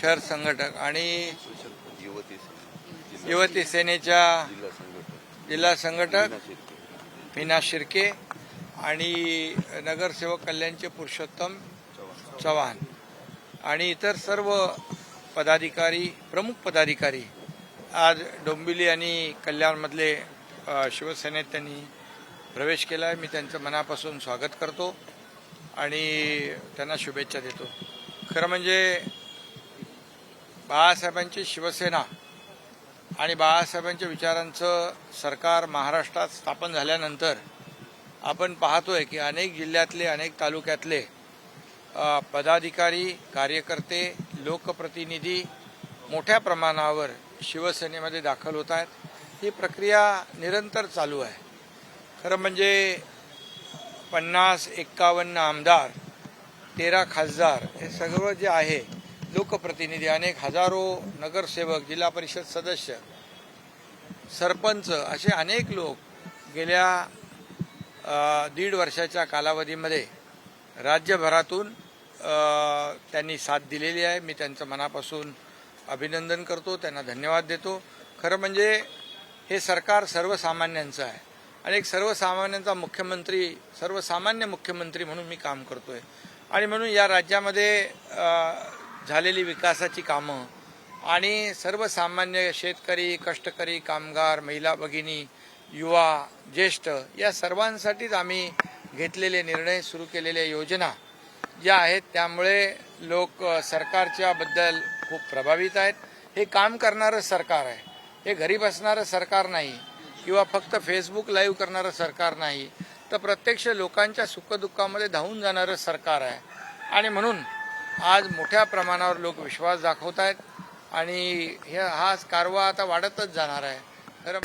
शहर संघटक आणि युवती सेनेच्या जिल्हा संघटक. मीना शिर्के. आणि नगरसेवक कल्याणचे पुरुषोत्तम चव्हाण आणि इतर सर्व पदाधिकारी प्रमुख पदाधिकारी आज डोंबिवली आणि कल्याणमधले शिवसेनेत त्यांनी प्रवेश केला आहे मी त्यांचं मनापासून स्वागत करतो आणि त्यांना शुभेच्छा देतो. खरं म्हणजे बाळासाहेबांची शिवसेना आणि बाळासाहेबांच्या विचारांचं सरकार महाराष्ट्रात स्थापन झाल्यानंतर आपण पाहतोय की अनेक जिल्ह्यातले अनेक तालुक्यातले पदाधिकारी कार्यकर्ते लोकप्रतिनिधी मोठ्या प्रमाणावर शिवसेनेमध्ये दाखल होत आहेत. ही प्रक्रिया निरंतर चालू आहे. खरं म्हणजे पन्नास एक्कावन्न आमदार तेरा खासदार हे सगळं जे आहे लोकप्रतिनिधी अनेक हजारो नगरसेवक जिल्हा परिषद सदस्य सरपंच असे अनेक लोक गेल्या दीड वर्षाच्या कालावधीमध्ये राज्यभरातून त्यांनी साथ दिलेली आहे. मी त्यांचं मनापासून अभिनंदन करतो. त्यांना धन्यवाद देतो. खरं म्हणजे हे सरकार सर्वसामान्यांचं आहे. आणि एक सर्वसामान्यांचा मुख्यमंत्री सर्वसामान्य मुख्यमंत्री म्हणून मी काम करतो आहे आणि म्हणून या राज्यामध्ये झालेली विकासाची कामं आणि सर्वसामान्य शेतकरी कष्टकरी कामगार महिला भगिनी युवा ज्येष्ठ या सर्वांसाठीच आम्ही घेतलेले निर्णय सुरू केलेल्या योजना ज्या आहेत त्यामुळे लोक सरकारच्या बद्दल खूप प्रभावित आहेत. हे काम करणारं सरकार आहे. हे घरी बसणारं सरकार नाही किंवा फक्त फेसबुक लाईव्ह करणारं सरकार नाही तर प्रत्यक्ष लोकांच्या सुखदुःखामध्ये धावून जाणारं सरकार आहे. आणि म्हणून आज मोठ्या प्रमाणावर लोक विश्वास दाखवत आहेत आणि हे हा कारवा आता वाढतच जाणार आहे. खरं